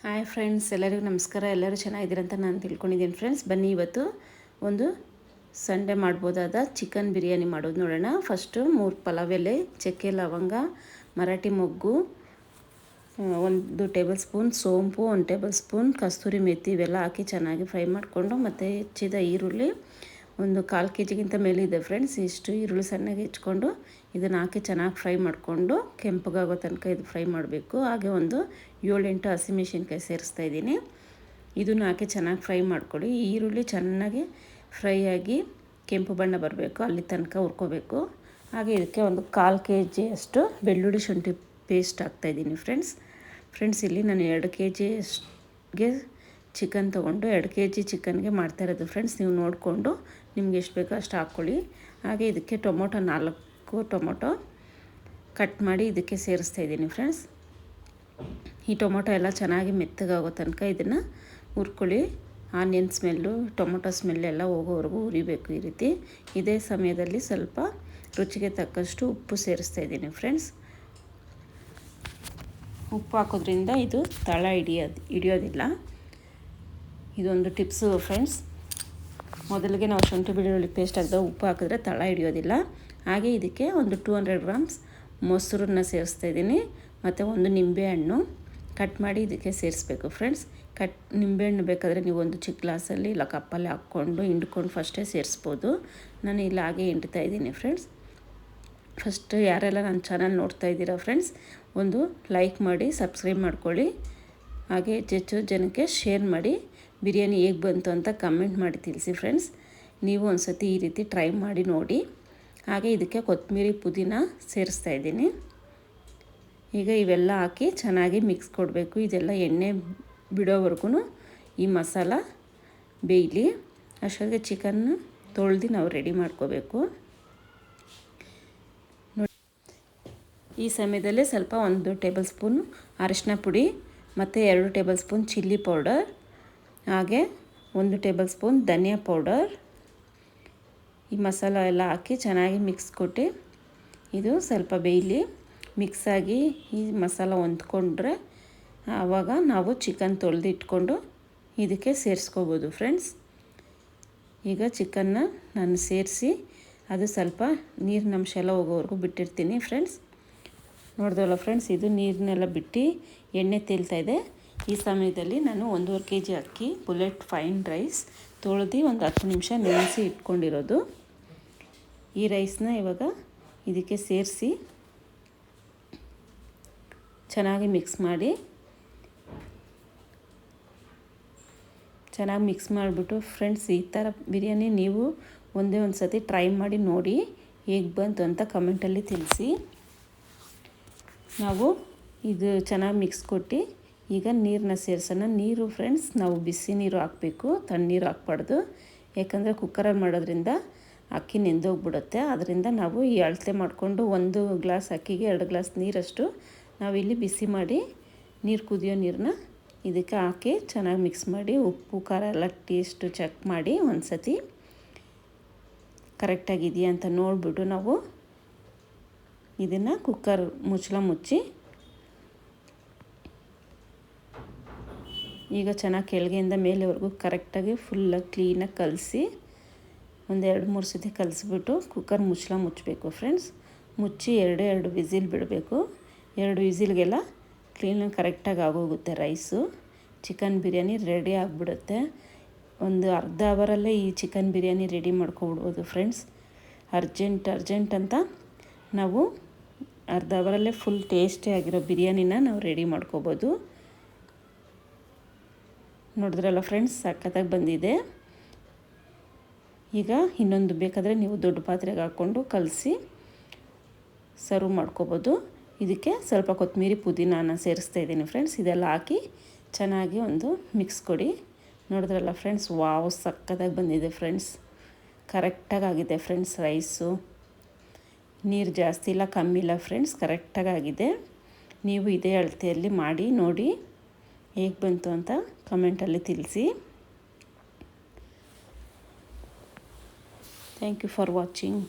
Hi friends, ಎಲ್ಲರಿಗೂ ನಮಸ್ಕಾರ. ಎಲ್ಲರೂ ಚೆನ್ನಾಗಿದ್ದೀರಂತ ನಾನು ತಿಳ್ಕೊಂಡಿದ್ದೀನಿ ಫ್ರೆಂಡ್ಸ್. ಬನ್ನಿ ಇವತ್ತು ಒಂದು ಸಂಡೇ ಮಾಡ್ಬೋದಾದ ಚಿಕನ್ ಬಿರಿಯಾನಿ ಮಾಡೋದು ನೋಡೋಣ. ಫಸ್ಟು ಮೂರು ಪಲಾವ್ ಎಲೆ, ಚಕ್ಕೆ, ಲವಂಗ, ಮರಾಠಿ ಮೊಗ್ಗು ಒಂದು ಟೇಬಲ್ ಸ್ಪೂನ್ ಸೋಂಪು, ಒಂದು ಟೇಬಲ್ ಸ್ಪೂನ್ ಕಸ್ತೂರಿ ಮೆತ್ತಿ ಇವೆಲ್ಲ ಹಾಕಿ ಚೆನ್ನಾಗಿ ಫ್ರೈ ಮಾಡಿಕೊಂಡು ಮತ್ತು ಹೆಚ್ಚಿದ ಈರುಳ್ಳಿ ಒಂದು ಕಾಲು ಕೆ ಜಿಗಿಂತ ಮೇಲಿದೆ ಫ್ರೆಂಡ್ಸ್ ಇಷ್ಟು ಈರುಳ್ಳಿ ಸಣ್ಣಗೆ ಹೆಚ್ಕೊಂಡು ಇದನ್ನು ಹಾಕಿ ಚೆನ್ನಾಗಿ ಫ್ರೈ ಮಾಡಿಕೊಂಡು ಕೆಂಪಗಾಗೋ ತನಕ ಇದು ಫ್ರೈ ಮಾಡಬೇಕು. ಹಾಗೆ ಒಂದು ಏಳೆಂಟು ಹಸಿಮೆಣಸಿನ್ಕಾಯಿ ಸೇರಿಸ್ತಾ ಇದ್ದೀನಿ. ಇದನ್ನು ಹಾಕಿ ಚೆನ್ನಾಗಿ ಫ್ರೈ ಮಾಡಿಕೊಡಿ ಈರುಳ್ಳಿ ಚೆನ್ನಾಗಿ ಫ್ರೈ ಆಗಿ ಕೆಂಪು ಬಣ್ಣ ಬರಬೇಕು. ಅಲ್ಲಿ ತನಕ ಹುರ್ಕೋಬೇಕು. ಹಾಗೆ ಇದಕ್ಕೆ ಒಂದು ಕಾಲು ಕೆ ಜಿಯಷ್ಟು ಬೆಳ್ಳುಳ್ಳಿ ಶುಂಠಿ ಪೇಸ್ಟ್ ಹಾಕ್ತಾಯಿದ್ದೀನಿ ಫ್ರೆಂಡ್ಸ್ ಫ್ರೆಂಡ್ಸ್ ಇಲ್ಲಿ ನಾನು ಎರಡು ಕೆ ಜಿಗೆ ಚಿಕನ್ ತೊಗೊಂಡು ಎರಡು ಕೆ ಜಿ ಚಿಕನ್ಗೆ ಮಾಡ್ತಾ ಇರೋದು ಫ್ರೆಂಡ್ಸ್ ನೀವು ನೋಡಿಕೊಂಡು ನಿಮ್ಗೆ ಎಷ್ಟು ಬೇಕೋ ಅಷ್ಟು ಹಾಕ್ಕೊಳ್ಳಿ. ಹಾಗೆ ಇದಕ್ಕೆ ಟೊಮೊಟೊ ನಾಲ್ಕು ಟೊಮೊಟೊ ಕಟ್ ಮಾಡಿ ಇದಕ್ಕೆ ಸೇರಿಸ್ತಾ ಇದ್ದೀನಿ ಫ್ರೆಂಡ್ಸ್. ಈ ಟೊಮೊಟೊ ಎಲ್ಲ ಚೆನ್ನಾಗಿ ಮೆತ್ತಗಾಗೋ ತನಕ ಇದನ್ನು ಹುರ್ಕೊಳ್ಳಿ. ಆನಿಯನ್ ಸ್ಮೆಲ್ಲು, ಟೊಮೊಟೊ ಸ್ಮೆಲ್ ಎಲ್ಲ ಹೋಗೋವರೆಗೂ ಹುರಿಬೇಕು ಈ ರೀತಿ. ಇದೇ ಸಮಯದಲ್ಲಿ ಸ್ವಲ್ಪ ರುಚಿಗೆ ತಕ್ಕಷ್ಟು ಉಪ್ಪು ಸೇರಿಸ್ತಾ ಇದ್ದೀನಿ ಫ್ರೆಂಡ್ಸ್. ಉಪ್ಪು ಹಾಕೋದ್ರಿಂದ ಇದು ತಳ ಹಿಡಿಯೋದು ಹಿಡಿಯೋದಿಲ್ಲ. ಇದೊಂದು ಟಿಪ್ಸು ಫ್ರೆಂಡ್ಸ್. ಮೊದಲಿಗೆ ನಾವು ಶುಂಠಿ ಬೆಳ್ಳುಳ್ಳಿ ಪೇಸ್ಟ್ ಹಾಕಿದಾಗ ಉಪ್ಪು ಹಾಕಿದ್ರೆ ತಳ ಹಿಡಿಯೋದಿಲ್ಲ. ಹಾಗೆ ಇದಕ್ಕೆ ಒಂದು ಟೂ ಹಂಡ್ರೆಡ್ ಗ್ರಾಮ್ಸ್ ಮೊಸರನ್ನ ಸೇರಿಸ್ತಾ ಇದ್ದೀನಿ. ಮತ್ತು ಒಂದು ನಿಂಬೆಹಣ್ಣು ಕಟ್ ಮಾಡಿ ಇದಕ್ಕೆ ಸೇರಿಸ್ಬೇಕು ಫ್ರೆಂಡ್ಸ್ ಕಟ್ ನಿಂಬೆಹಣ್ಣು ಬೇಕಾದರೆ ನೀವು ಒಂದು ಚಿಕ್ಕ ಗ್ಲಾಸಲ್ಲಿ ಇಲ್ಲ ಕಪ್ಪಲ್ಲಿ ಹಾಕ್ಕೊಂಡು ಹಿಂಡ್ಕೊಂಡು ಫಸ್ಟೇ ಸೇರಿಸ್ಬೋದು. ನಾನು ಇಲ್ಲ ಹಾಗೆ ಹಿಂಡ್ತಾ ಇದ್ದೀನಿ ಫ್ರೆಂಡ್ಸ್ ಫಸ್ಟ್ ಯಾರೆಲ್ಲ ನನ್ನ ಚಾನಲ್ ನೋಡ್ತಾ ಇದ್ದೀರಾ ಫ್ರೆಂಡ್ಸ್ ಒಂದು ಲೈಕ್ ಮಾಡಿ ಸಬ್ಸ್ಕ್ರೈಬ್ ಮಾಡ್ಕೊಳ್ಳಿ. ಹಾಗೆ ಹೆಚ್ಚು ಜನಕ್ಕೆ ಶೇರ್ ಮಾಡಿ. ಬಿರಿಯಾನಿ ಹೇಗೆ ಬಂತು ಅಂತ ಕಮೆಂಟ್ ಮಾಡಿ ತಿಳಿಸಿ ಫ್ರೆಂಡ್ಸ್ ನೀವು ಒಂದು ಸತಿ ಈ ರೀತಿ ಟ್ರೈ ಮಾಡಿ ನೋಡಿ. ಹಾಗೆ ಇದಕ್ಕೆ ಕೊತ್ತಂಬರಿ ಪುದೀನ ಸೇರಿಸ್ತಾ ಇದ್ದೀನಿ. ಈಗ ಇವೆಲ್ಲ ಹಾಕಿ ಚೆನ್ನಾಗಿ ಮಿಕ್ಸ್ ಕೊಡಬೇಕು. ಇದೆಲ್ಲ ಎಣ್ಣೆ ಬಿಡೋವರೆಗೂ ಈ ಮಸಾಲ ಬೇಯಲಿ. ಅಷ್ಟೊತ್ತಿಗೆ ಚಿಕನ್ ತೊಳೆದು ನಾವು ರೆಡಿ ಮಾಡ್ಕೋಬೇಕು. ಈ ಸಮಯದಲ್ಲಿ ಸ್ವಲ್ಪ ಒಂದು ಟೇಬಲ್ ಸ್ಪೂನ್ ಅರಿಶಿನ ಪುಡಿ, ಮತ್ತು ಎರಡು ಟೇಬಲ್ ಸ್ಪೂನ್ ಚಿಲ್ಲಿ ಪೌಡರ್ ಹಾಗೆ ಒಂದು ಟೇಬಲ್ ಸ್ಪೂನ್ ಧನಿಯಾ ಪೌಡರ್. ಈ ಮಸಾಲ ಎಲ್ಲ ಹಾಕಿ ಚೆನ್ನಾಗಿ ಮಿಕ್ಸ್ ಕೊಟ್ಟು ಇದು ಸ್ವಲ್ಪ ಬೇಯಲಿ ಮಿಕ್ಸಾಗಿ ಈ ಮಸಾಲ ಹೊಂದ್ಕೊಂಡ್ರೆ ಆವಾಗ ನಾವು ಚಿಕನ್ ತೊಳೆದಿಟ್ಕೊಂಡು ಇದಕ್ಕೆ ಸೇರಿಸ್ಕೋಬೋದು ಫ್ರೆಂಡ್ಸ್. ಈಗ ಚಿಕನ್ನ ನಾನು ಸೇರಿಸಿ ಅದು ಸ್ವಲ್ಪ ನೀರಿನಂಶ ಎಲ್ಲ ಹೋಗೋವರೆಗೂ ಬಿಟ್ಟಿರ್ತೀನಿ ಫ್ರೆಂಡ್ಸ್. ನೋಡ್ದಲ್ಲ ಫ್ರೆಂಡ್ಸ್, ಇದು ನೀರನ್ನೆಲ್ಲ ಬಿಟ್ಟು ಎಣ್ಣೆ ತೇಲ್ತಾ ಇದೆ. ಈ ಸಮಯದಲ್ಲಿ ನಾನು ಒಂದೂವರೆ ಕೆ ಜಿ ಅಕ್ಕಿ, ಬುಲೆಟ್ ಫೈನ್ ರೈಸ್ ತೊಳೆದು ಒಂದು ಹತ್ತು ನಿಮಿಷ ನೆನೆಸಿ ಇಟ್ಕೊಂಡಿರೋದು. ಈ ರೈಸ್ನ ಇವಾಗ ಇದಕ್ಕೆ ಸೇರಿಸಿ ಚೆನ್ನಾಗಿ ಮಿಕ್ಸ್ ಮಾಡಿ, ಚೆನ್ನಾಗಿ ಮಿಕ್ಸ್ ಮಾಡಿಬಿಟ್ಟು ಫ್ರೆಂಡ್ಸ್ ಈ ಥರ ಬಿರಿಯಾನಿ ನೀವು ಒಂದೇ ಒಂದು ಸತಿ ಟ್ರೈ ಮಾಡಿ ನೋಡಿ ಹೇಗೆ ಬಂತು ಅಂತ ಕಮೆಂಟಲ್ಲಿ ತಿಳಿಸಿ. ನಾವು ಇದು ಚೆನ್ನಾಗಿ ಮಿಕ್ಸ್ ಕೊಟ್ಟು ಈಗ ನೀರನ್ನ ಸೇರಿಸೋಣ. ನೀರು ಫ್ರೆಂಡ್ಸ್ ನಾವು ಬಿಸಿ ನೀರು ಹಾಕಬೇಕು. ತಣ್ಣೀರು ಹಾಕ್ಬಾರ್ದು. ಯಾಕಂದರೆ ಕುಕ್ಕರಲ್ಲಿ ಮಾಡೋದ್ರಿಂದ ಅಕ್ಕಿ ನೆಂದೋಗ್ಬಿಡುತ್ತೆ ಅದರಿಂದ ನಾವು ಈ ಅಳತೆ ಮಾಡಿಕೊಂಡು ಒಂದು ಗ್ಲಾಸ್ ಅಕ್ಕಿಗೆ ಎರಡು ಗ್ಲಾಸ್ ನೀರಷ್ಟು ನಾವಿಲ್ಲಿ ಬಿಸಿ ಮಾಡಿ ನೀರು ಕುದಿಯೋ ನೀರನ್ನ ಇದಕ್ಕೆ ಹಾಕಿ ಚೆನ್ನಾಗಿ ಮಿಕ್ಸ್ ಮಾಡಿ ಉಪ್ಪು, ಖಾರ ಎಲ್ಲ ಟೇಸ್ಟು ಚೆಕ್ ಮಾಡಿ ಒಂದು ಸತಿ ಕರೆಕ್ಟಾಗಿದೆಯಾ ಅಂತ ನೋಡಿಬಿಟ್ಟು ನಾವು ಇದನ್ನು ಕುಕ್ಕರ್ ಮುಚ್ಚಳ ಮುಚ್ಚಿ ಈಗ ಚೆನ್ನಾಗಿ ಕೆಳಗೆಯಿಂದ ಮೇಲೆವರೆಗೂ ಕರೆಕ್ಟಾಗಿ ಫುಲ್ಲಾಗಿ ಕ್ಲೀನಾಗಿ ಕಲಸಿ ಒಂದೆರಡು ಮೂರು ಸತಿ ಕಲಸಿಬಿಟ್ಟು ಕುಕ್ಕರ್ ಮುಚ್ಚಳ ಮುಚ್ಚಬೇಕು ಫ್ರೆಂಡ್ಸ್ ಮುಚ್ಚಿ ಎರಡು ಎರಡು ವಿಸಿಲ್ ಬಿಡಬೇಕು. ಎರಡು ವಿಸಿಲ್ಗೆಲ್ಲ ಕ್ಲೀನಾಗಿ ಕರೆಕ್ಟಾಗಿ ಆಗೋಗುತ್ತೆ ರೈಸು ಚಿಕನ್ ಬಿರಿಯಾನಿ ರೆಡಿ ಆಗಿಬಿಡುತ್ತೆ. ಒಂದು ಅರ್ಧ ಅವರಲ್ಲೇ ಈ ಚಿಕನ್ ಬಿರಿಯಾನಿ ರೆಡಿ ಮಾಡ್ಕೊಬಿಡ್ಬೋದು ಫ್ರೆಂಡ್ಸ್ ಅರ್ಜೆಂಟ್ ಅರ್ಜೆಂಟ್ ಅಂತ ನಾವು ಅರ್ಧ ಅವರಲ್ಲೇ ಫುಲ್ ಟೇಸ್ಟಿ ಆಗಿರೋ ಬಿರಿಯಾನಿನ ನಾವು ರೆಡಿ ಮಾಡ್ಕೋಬೋದು. ನೋಡಿದ್ರಲ್ಲ ಫ್ರೆಂಡ್ಸ್ ಸಖತ್ತಾಗಿ ಬಂದಿದೆ. ಈಗ ಇನ್ನೊಂದು ಬೇಕಾದರೆ ನೀವು ದೊಡ್ಡ ಪಾತ್ರೆಗೆ ಹಾಕ್ಕೊಂಡು ಕಲಸಿ ಸರ್ವ್ ಮಾಡ್ಕೋಬೋದು. ಇದಕ್ಕೆ ಸ್ವಲ್ಪ ಕೊತ್ತಂಬರಿ ಪುದೀನಾನ ಸೇರಿಸ್ತಾ ಇದ್ದೀನಿ ಫ್ರೆಂಡ್ಸ್ ಇದೆಲ್ಲ ಹಾಕಿ ಚೆನ್ನಾಗಿ ಒಂದು ಮಿಕ್ಸ್ ಕೊಡಿ. ನೋಡಿದ್ರಲ್ಲ ಫ್ರೆಂಡ್ಸ್ ವಾವ್ ಸಕ್ಕತ್ತಾಗಿ ಬಂದಿದೆ ಫ್ರೆಂಡ್ಸ್ ಕರೆಕ್ಟಾಗಿ ಆಗಿದೆ ಫ್ರೆಂಡ್ಸ್ ರೈಸು ನೀರು ಜಾಸ್ತಿ ಇಲ್ಲ, ಕಮ್ಮಿ ಇಲ್ಲ ಫ್ರೆಂಡ್ಸ್ ಕರೆಕ್ಟಾಗಿ ಆಗಿದೆ. ನೀವು ಇದೇ ಅಳತೆಯಲ್ಲಿ ಮಾಡಿ, ನೋಡಿ. ಹೇಗೆ ಬಂತು ಅಂತ ಕಮೆಂಟಲ್ಲಿ ತಿಳಿಸಿ. Thank you for watching